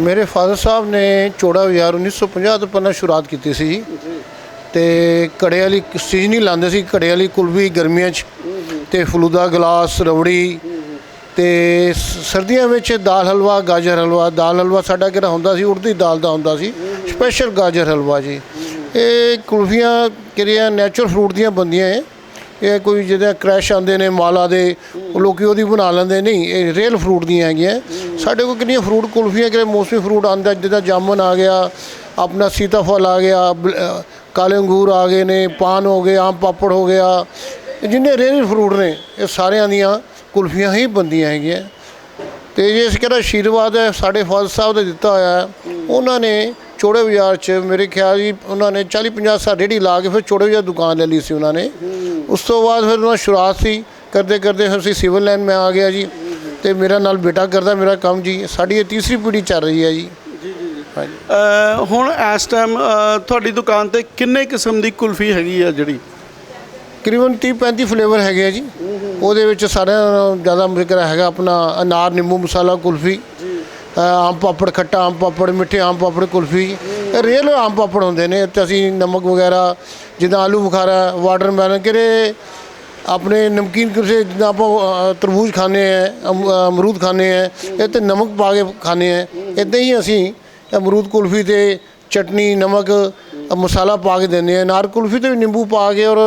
ਮੇਰੇ ਫਾਦਰ ਸਾਹਿਬ ਨੇ ਚੋੜਾ ਬਾਜ਼ਾਰ 1950 ਤੋਂ ਪਹਿਲਾਂ ਸ਼ੁਰੂਆਤ ਕੀਤੀ ਸੀ ਜੀ। ਤੇ ਕੜੇ ਵਾਲੀ ਸੀਜ਼ਨ ਹੀ ਲਾਉਂਦੇ ਸੀ ਕੜੇ ਵਾਲੀ ਕੁਲਫੀ ਗਰਮੀਆਂ 'ਚ ਤੇ ਫਲੂਦਾ ਗਲਾਸ ਰਵੜੀ ਤੇ ਸਰਦੀਆਂ ਵਿੱਚ ਦਾਲ ਹਲਵਾ ਗਾਜਰ ਹਲਵਾ। ਦਾਲ ਹਲਵਾ ਸਾਡਾ ਕਿਹੜਾ ਹੁੰਦਾ ਸੀ ਉੜਦੀ ਦਾਲ ਦਾ ਹੁੰਦਾ ਸੀ। ਸਪੈਸ਼ਲ ਗਾਜਰ ਹਲਵਾ ਜੀ। ਇਹ ਕੁਲਫੀਆਂ ਕਿਹੜੀਆਂ ਨੈਚੁਰਲ ਫਰੂਟ ਦੀਆਂ ਬੰਦੀਆਂ ਹੈ ਇਹ ਕੋਈ ਜਿਹਦਾ ਕ੍ਰੈਸ਼ ਆਉਂਦੇ ਨੇ ਮਾਲਾ ਦੇ ਉਹ ਲੋਕੀ ਉਹਦੀ ਬਣਾ ਲੈਂਦੇ ਨਹੀਂ ਇਹ ਰੀਅਲ ਫਰੂਟ ਦੀਆਂ ਹੈਗੀਆਂ। ਸਾਡੇ ਕੋਲ ਕਿੰਨੀਆਂ ਫਰੂਟ ਕੁਲਫੀਆਂ ਕਿਹੜੇ ਮੌਸਮੀ ਫਰੂਟ ਆਉਂਦਾ ਜਿੱਦਾਂ ਜਾਮਨ ਆ ਗਿਆ ਆਪਣਾ ਸੀਤਾਫਲ ਆ ਗਿਆ ਕਾਲੇ ਅੰਗੂਰ ਆ ਗਏ ਨੇ ਪਾਨ ਹੋ ਗਏ ਆਮ ਪਾਪੜ ਹੋ ਗਿਆ। ਜਿੰਨੇ ਰੇਅਰ ਫਰੂਟ ਨੇ ਇਹ ਸਾਰਿਆਂ ਦੀਆਂ ਕੁਲਫੀਆਂ ਹੀ ਬੰਦੀਆਂ ਹੈਗੀਆਂ। ਤੇ ਜੇ ਇਸ ਕਿਹੜਾ ਆਸ਼ੀਰਵਾਦ ਹੈ ਸਾਡੇ ਫਾਦਰ ਸਾਹਿਬ ਦਾ ਦਿੱਤਾ ਹੋਇਆ ਹੈ, ਉਹਨਾਂ ਨੇ ਚੋੜੇ ਬਾਜ਼ਾਰ 'ਚ ਮੇਰੇ ਖਿਆਲ ਜੀ ਉਹਨਾਂ ਨੇ 40 50 ਸਾਲ ਰੇੜੀ ਲਾ ਕੇ ਫਿਰ ਚੋੜੇ ਬਾਜ਼ਾਰ ਦੁਕਾਨ ਲੈ ਲਈ ਸੀ ਉਹਨਾਂ ਨੇ। ਉਸ ਤੋਂ ਬਾਅਦ ਫਿਰ ਉਹਨਾਂ ਸ਼ੁਰੂਆਤ ਸੀ ਕਰਦੇ ਕਰਦੇ ਫਿਰ ਅਸੀਂ ਸਿਵਲ ਲਾਈਨ ਮੈਂ ਆ ਗਿਆ ਜੀ। ਤੇ ਮੇਰਾ ਨਾਲ ਬੇਟਾ ਕਰਦਾ ਮੇਰਾ ਕੰਮ ਜੀ ਸਾਡੀ ਇਹ ਤੀਸਰੀ ਪੀੜ੍ਹੀ ਚੱਲ ਰਹੀ ਹੈ ਜੀ। ਹਾਂਜੀ। ਅ, ਹੁਣ ਇਸ ਟਾਈਮ ਤੁਹਾਡੀ ਦੁਕਾਨ ਤੇ ਕਿੰਨੇ ਕਿਸਮ ਦੀ ਕੁਲਫੀ ਹੈਗੀ ਆ ਜਿਹੜੀ? ਤਕਰੀਬਨ 30 35 ਫਲੇਵਰ ਹੈਗੇ ਆ ਜੀ। ਉਹਦੇ ਵਿੱਚ ਸਾਰਿਆਂ ਨਾਲੋਂ ਜ਼ਿਆਦਾ ਜ਼ਿਕਰ ਹੈਗਾ ਆਪਣਾ ਅਨਾਰ ਨਿੰਬੂ ਮਸਾਲਾ ਕੁਲਫੀ। ਅ, ਆਮ ਪਾਪੜ ਖੱਟਾ ਆਮ ਪਾਪੜ ਮਿੱਠੇ ਆਮ ਪਾਪੜ ਕੁਲਫੀ। ਇਹ ਰੀਅਲ ਆਮ ਪਾਪੜ ਹੁੰਦੇ ਨੇ ਤੇ ਅਸੀਂ ਨਮਕ ਵਗੈਰਾ ਜਿੱਦਾਂ ਆਲੂ ਬੁਖਾਰਾ ਵਾਟਰਮੈਲਨ ਕਿਹੜੇ ਆਪਣੇ ਨਮਕੀਨ ਕਿਸੇ ਜਿੱਦਾਂ ਆਪਾਂ ਅ, ਤਰਬੂਜ ਖਾਂਦੇ ਆ ਅਮਰੂਦ ਖਾਂਦੇ ਆ ਇਹ ਤੇ ਨਮਕ ਪਾ ਕੇ ਖਾਂਦੇ ਆ ਇਦਾਂ ਹੀ ਅਸੀਂ ਅਮਰੂਦ ਕੁਲਫੀ ਤੇ ਚਟਨੀ ਨਮਕ ਅ, ਮਸਾਲਾ ਪਾ ਕੇ ਦਿੰਦੇ ਆ ਨਾਰ ਕੁਲਫੀ ਤੇ ਵੀ ਨਿੰਬੂ ਪਾ ਕੇ ਔਰ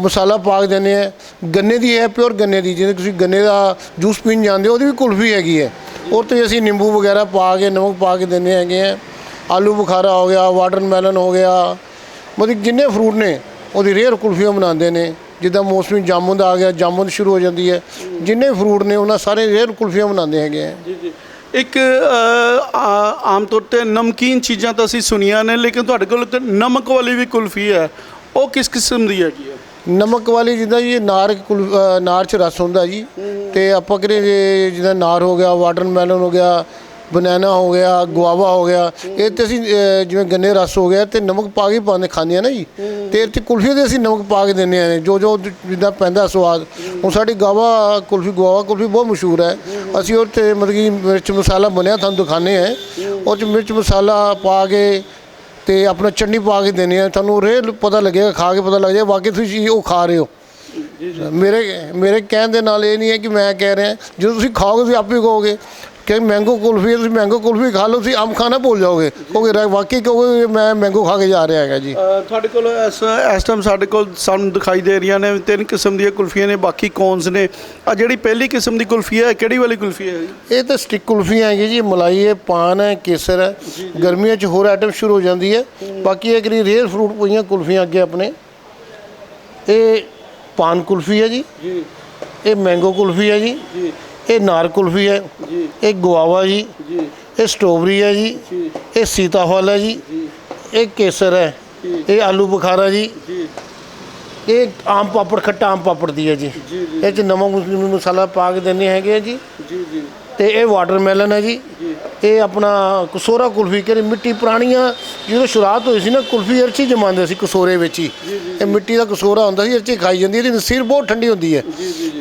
ਮਸਾਲਾ ਪਾ ਕੇ ਦਿੰਦੇ ਆ ਗੰਨੇ ਦੀ ਹੈ ਪਿਓਰ ਗੰਨੇ ਦੀ ਜਿਵੇਂ ਤੁਸੀਂ ਗੰਨੇ ਦਾ ਜੂਸ ਪੀਣ ਜਾਂਦੇ ਹੋ ਉਹਦੀ ਵੀ ਕੁਲਫੀ ਹੈਗੀ ਹੈ। ਉਹ ਤੇ ਅਸੀਂ ਨਿੰਬੂ ਵਗੈਰਾ ਪਾ ਕੇ ਨਮਕ ਪਾ ਕੇ ਦਿੰਦੇ ਹੈਗੇ ਆ ਆਲੂ ਬੁਖਾਰਾ ਹੋ ਗਿਆ ਵਾਟਰਮੈਲਨ ਹੋ ਗਿਆ ਮਤਲਬ ਜਿੰਨੇ ਫਰੂਟ ਨੇ ਉਹਦੀ ਰੇਅਰ ਕੁਲਫੀਆਂ ਬਣਾਉਂਦੇ ਨੇ। ਜਿੱਦਾਂ ਮੌਸਮੀ ਜਾਮੁਨ ਦਾ ਆ ਗਿਆ ਜਾਮੁਨ ਸ਼ੁਰੂ ਹੋ ਜਾਂਦੀ ਹੈ। ਜਿੰਨੇ ਫਰੂਟ ਨੇ ਉਹਨਾਂ ਸਾਰੇ ਰੇਅਰ ਕੁਲਫੀਆਂ ਬਣਾਉਂਦੇ ਹੈਗੇ ਆ। ਜੀ ਜੀ। ਇੱਕ ਆਮ ਤੌਰ ਤੇ ਨਮਕੀਨ ਚੀਜ਼ਾਂ ਤਾਂ ਅਸੀਂ ਸੁਣੀਆਂ ਨੇ ਲੇਕਿਨ ਤੁਹਾਡੇ ਕੋਲ ਨਮਕ ਵਾਲੀ ਵੀ ਕੁਲਫੀ ਹੈ। ਉਹ ਕਿਸ ਕਿਸਮ ਦੀ ਹੈਗੀ ਹੈ? ਨਮਕ ਵਾਲੀ ਜਿੱਦਾਂ ਜੀ ਇਹ ਨਾਰ ਨਾਰ ਚ ਰਸ ਹੁੰਦਾ ਜੀ। ਤੇ ਆਪਾਂ ਜੇ ਜਿੱਦਾਂ ਨਾਰ ਹੋ ਗਿਆ ਵਾਟਰਮੈਲਨ ਹੋ ਗਿਆ ਬਨਾਨਾ ਹੋ ਗਿਆ ਗੁਆਵਾ ਹੋ ਗਿਆ। ਇਹ ਤੇ ਅਸੀਂ ਅ, ਜਿਵੇਂ ਗੰਨੇ ਰਸ ਹੋ ਗਿਆ ਤੇ ਨਮਕ ਪਾ ਕੇ ਪਾਉਂਦੇ ਖਾਂਦੇ ਆ ਨਾ ਜੀ। ਤੇ ਇਹ 'ਚ ਕੁਲਫੀ ਦੇ ਅਸੀਂ ਨਮਕ ਪਾ ਕੇ ਦਿੰਦੇ ਆ ਜੋ। ਜੋ ਜਿੱਦਾਂ ਪੈਂਦਾ ਸਵਾਦ। ਹੁਣ ਸਾਡੀ ਗਾਵਾ ਕੁਲਫੀ ਗੁਆਵਾ ਕੁਲਫੀ ਬਹੁਤ ਮਸ਼ਹੂਰ ਹੈ। ਅਸੀਂ ਉਹ ਤੇ ਮਤਲਬ ਕਿ ਮਿਰਚ ਮਸਾਲਾ ਬਣਿਆ ਤੁਹਾਨੂੰ ਦਿਖਾਉਂਦੇ ਆ ਉਹ ਚ ਮਿਰਚ ਮਸਾਲਾ ਪਾ ਕੇ ਤੇ ਆਪਣਾ ਚਟਨੀ ਪਾ ਕੇ ਦਿੰਦੇ ਆ ਤੁਹਾਨੂੰ ਰੇਲ ਪਤਾ ਲੱਗੇਗਾ ਖਾ ਕੇ ਪਤਾ ਲੱਗ ਜਾਏ ਵਾਕਈ ਤੁਸੀਂ ਉਹ ਖਾ ਰਹੇ ਹੋ। ਮੇਰੇ ਮੇਰੇ ਕਹਿਣ ਦੇ ਨਾਲ ਇਹ ਨਹੀਂ ਹੈ ਕਿ ਮੈਂ ਕਹਿ ਰਿਹਾ। ਜਦੋਂ ਤੁਸੀਂ ਖਾਓਗੇ ਤੁਸੀਂ ਆਪੇ ਕਹੋਗੇ ਕਿ ਮੈਂਗੋ ਕੁਲਫੀ ਹੈ, ਤੁਸੀਂ ਮੈਂਗੋ ਕੁਲਫੀ ਖਾ ਲਓ ਤੁਸੀਂ ਅੰਬ ਖਾਣਾ ਭੁੱਲ ਜਾਓਗੇ। ਕਹੋਗੇ ਰਾ- ਵਾਕਈ ਕਹੋਗੇ ਮੈਂ ਮੈਂਗੋ ਖਾ ਕੇ ਜਾ ਰਿਹਾ ਹੈਗਾ ਜੀ? ਅ, ਤੁਹਾਡੇ ਕੋਲ ਇਸ ਇਸ ਟਾਈਮ ਸਾਡੇ ਕੋਲ ਸਾਨੂੰ ਦਿਖਾਈ ਦੇ ਰਹੀਆਂ ਨੇ ਤਿੰਨ ਕਿਸਮ ਦੀਆਂ ਕੁਲਫੀਆਂ ਨੇ ਬਾਕੀ ਕੌਨਸ ਨੇ। ਆ ਜਿਹੜੀ ਪਹਿਲੀ ਕਿਸਮ ਦੀ ਕੁਲਫੀ ਹੈ ਕਿਹੜੀ ਵਾਲੀ ਕੁਲਫੀ ਹੈ ਜੀ? ਇਹ ਤਾਂ ਸਟਿਕ ਕੁਲਫੀ ਹੈਗੀ ਜੀ ਮਲਾਈ ਹੈ ਪਾਨ ਹੈ ਕੇਸਰ ਹੈ। ਗਰਮੀਆਂ 'ਚ ਹੋਰ ਆਈਟਮ ਸ਼ੁਰੂ ਹੋ ਜਾਂਦੀ ਹੈ। ਬਾਕੀ ਇਹ ਕਿਹੜੀ ਰੇਅਰ ਫਰੂਟ ਪਈਆਂ ਕੁਲਫੀਆਂ ਅੱਗੇ ਆਪਣੇ ਇਹ ਪਾਨ ਕੁਲਫੀ ਹੈ ਜੀ। ਜੀ। ਇਹ ਮੈਂਗੋ ਕੁਲਫੀ ਹੈ ਜੀ। ਜੀ। ਇਹ ਨਾਰ ਕੁਲਫੀ ਹੈ। ਜੀ। ਇਹ ਗੁਆਵਾ ਜੀ। ਜੀ। ਇਹ ਸਟ੍ਰਾਬੇਰੀ ਹੈ ਜੀ। ਜੀ। ਇਹ ਸੀਤਾਫਲ ਹੈ ਜੀ। ਜੀ। ਇਹ ਕੇਸਰ ਹੈ। ਜੀ। ਇਹ ਆਲੂ ਬੁਖਾਰਾ ਜੀ। ਜੀ। ਇਹ ਆਮ ਪਾਪੜ ਖੱਟਾ ਆਮ ਪਾਪੜ ਦੀ ਹੈ ਜੀ। ਜੀ ਜੀ ਇਹ ਚ ਨਮਕ ਮੁਸਲਿਮ ਮਸਾਲਾ ਪਾ ਕੇ ਦਿੰਦੇ ਹੈਗੇ ਆ ਜੀ। ਜੀ ਜੀ। ਤੇ ਇਹ ਵਾਟਰਮੈਲਨ ਹੈ ਜੀ। ਇਹ ਆਪਣਾ ਕਸੋਰਾ ਕੁਲਫੀ ਕਿਹੜੀ ਮਿੱਟੀ ਪੁਰਾਣੀਆਂ ਜਦੋਂ ਸ਼ੁਰੂਆਤ ਹੋਈ ਸੀ ਨਾ ਕੁਲਫੀ ਅਰਚੀ ਜਮਾਉਂਦੇ ਸੀ ਕਸੋਰੇ ਵਿੱਚ ਹੀ। ਇਹ ਮਿੱਟੀ ਦਾ ਕਸੋਰਾ ਹੁੰਦਾ ਸੀ ਅਰਚੀ ਖਾਈ ਜਾਂਦੀ ਇਹਦੀ ਨਸੀਰ ਬਹੁਤ ਠੰਡੀ ਹੁੰਦੀ ਹੈ।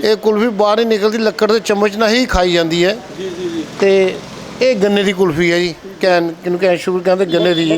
ਇਹ ਕੁਲਫੀ ਬਾਹਰ ਹੀ ਨਿਕਲਦੀ ਲੱਕੜ ਦੇ ਚਮਚ ਨਾਲ ਹੀ ਖਾਈ ਜਾਂਦੀ ਹੈ। ਤੇ ਇਹ ਗੰਨੇ ਦੀ ਕੁਲਫੀ ਹੈ ਜੀ ਕੈਨ ਕਿਹਨੂੰ ਕੈਨ ਸ਼ੂਗਰ ਕਹਿੰਦੇ ਗੰਨੇ ਦੀ ਜੀ।